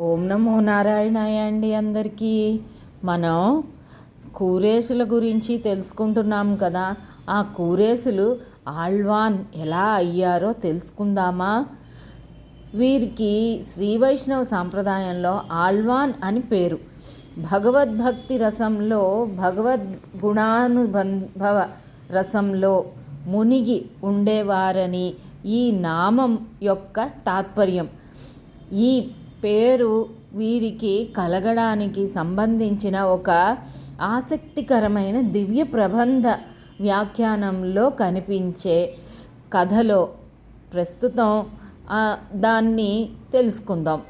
ఓం నమో నారాయణాయ అండి అందరికీ. మనం కూరేసుల గురించి తెలుసుకుంటున్నాం కదా. ఆ కూరేసులు ఆళ్వాన్ ఎలా అయ్యారో తెలుసుకుందామా? వీరికి శ్రీ వైష్ణవ సాంప్రదాయంలో ఆళ్వాన్ అని పేరు. భగవద్భక్తి రసంలో భగవద్ గుణానుబంధవ రసంలో మునిగి ఉండేవారని ఈ నామం యొక్క తాత్పర్యం. ఈ పేరు వీరికి కలగడానికి సంబంధించిన ఒక ఆసక్తికరమైన దివ్య ప్రబంధ వ్యాఖ్యానంలో కనిపించే కథలో ప్రస్తుతం దాన్ని తెలుసుకుందాం.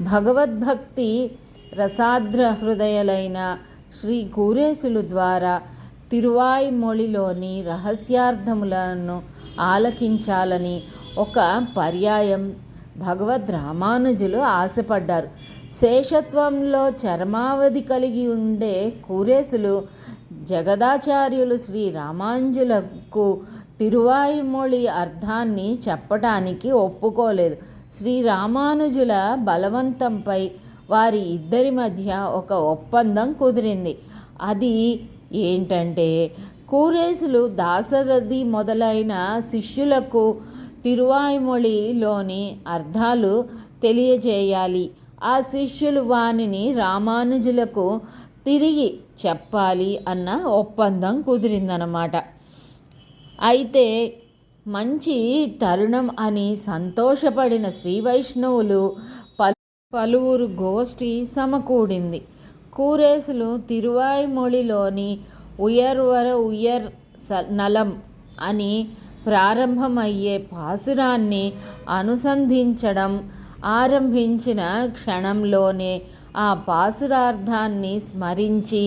భగవద్భక్తి రసాద్ర హృదయలైన శ్రీ కూరేసులు ద్వారా తిరువాయిమొళిలోని రహస్యార్థములను ఆలకించాలని ఒక పర్యాయం భగవద్ రామానుజులు ఆశపడ్డారు. శేషత్వంలో చర్మావధి కలిగి ఉండే కురేసులు జగదాచార్యులు శ్రీ రామాంజులకు తిరువాయిమొళి అర్థాన్ని చెప్పటానికి ఒప్పుకోలేదు. శ్రీ రామానుజుల బలవంతంపై వారి ఇద్దరి మధ్య ఒక ఒప్పందం కుదిరింది. అది ఏంటంటే కూరేసులు దాసదది మొదలైన శిష్యులకు తిరువాయిమొழிలోని అర్థాలు తెలియజేయాలి. ఆ శిష్యులు వానిని రామానుజులకు తిరిగి చెప్పాలి అన్న ఒప్పందం కుదిరిందనమాట అయితే మంచి తరుణం అని సంతోషపడిన శ్రీ వైష్ణవులు పలు పలువురు గోష్ఠి సమకూడింది. కూరేసులు తిరువాయిమొళిలోని ఉయర్వర ఉయర్ నలం అని ప్రారంభమయ్యే పాసురాన్ని అనుసంధించడం ఆరంభించిన క్షణంలోనే ఆ పాసురార్థాన్ని స్మరించి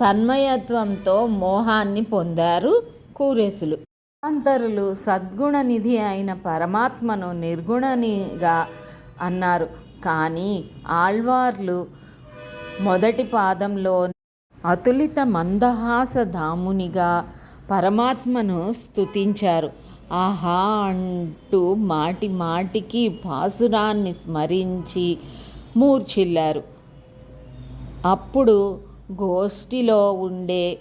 తన్మయత్వంతో మోహాన్ని పొందారు కూరేసులు. అంతరులు సద్గుణ నిధి అయిన పరమాత్మను నిర్గుణనిగా అన్నారు. కానీ ఆళ్వార్లు మొదటి పాదంలో అతులిత మందహాస దామునిగా పరమాత్మను స్తుతించారు. ఆహా అంటూ మాటి మాటికి పాసురాన్ని స్మరించి మూర్చిల్లారు అప్పుడు గోష్ఠిలో ఉండే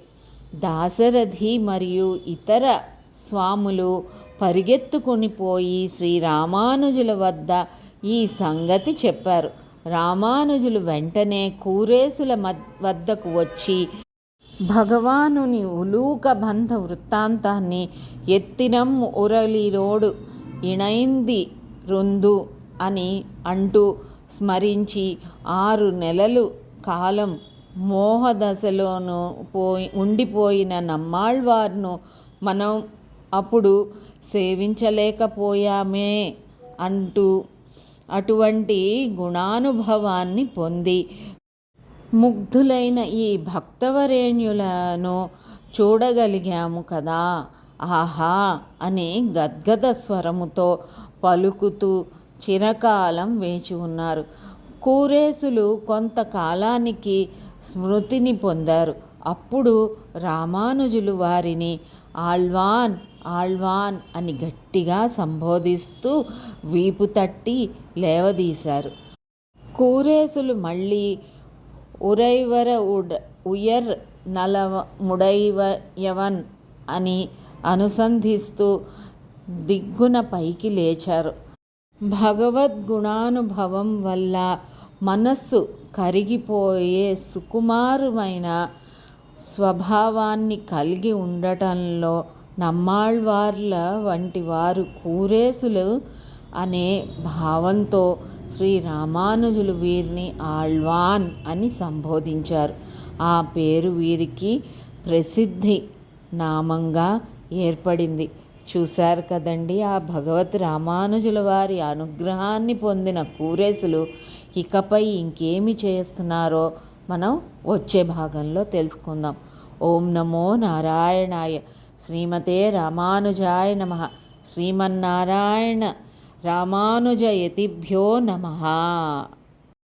దాశరథి మరియు ఇతర స్వాములు పరిగెత్తుకొని పోయి శ్రీరామానుజుల వద్ద ఈ సంగతి చెప్పారు. రామానుజులు వెంటనే కూరేసుల వద్దకు వచ్చి భగవానుని ఉలూక బంధ వృత్తాంతాన్ని ఎత్తినం ఉరలిరోడు ఇణైంది రుందు అని అంటూ స్మరించి ఆరు నెలలు కాలం మోహదశలోను పోయి ఉండిపోయిన నమ్మాళ్వార్ను మనం అప్పుడు సేవించలేకపోయామే అంటూ అటువంటి గుణానుభవాన్ని పొంది ముగ్ధులైన ఈ భక్తవరేణ్యులను చూడగలిగాము కదా. ఆహా! అనే గద్గద స్వరముతో పలుకుతూ చిరకాలం వేచి ఉన్నారు. కూరేసులు కొంతకాలానికి స్మృతిని పొందారు. అప్పుడు రామానుజులు వారిని ఆళ్వాన్ ఆళ్వాన్ అని గట్టిగా సంబోధిస్తూ వీపు తట్టి లేవదీశారు. కూరేసులు మళ్ళీ ఉరైవర ఉడ్ ఉయర్ నలవ ముడైవయవన్ అని అనుసంధిస్తూ దిగ్గున పైకి లేచారు భగవద్గుణానుభవం వల్ల మనస్సు కరిగిపోయే సుకుమారమైన స్వభావాన్ని కలిగి ఉండటంలో నమ్మాళ్వార్ల వంటి వారు కూరేసులు అనే భావంతో శ్రీ రామానుజులు వీరిని ఆళ్వాన్ అని సంబోధించారు. ఆ పేరు వీరికి ప్రసిద్ధి నామంగా ఏర్పడింది. చూశారు కదండి ఆ భగవత్ రామానుజుల వారి అనుగ్రహాన్ని పొందిన కూరేసులు ఇకపై ఇంకేమి చేస్తున్నారో మనం వచ్చే భాగంలో తెలుసుకుందాం. ఓం నమో నారాయణాయ. శ్రీమతే రామానుజాయ నమ. శ్రీమన్నారాయణ రామానుజయతిభ్యో నమ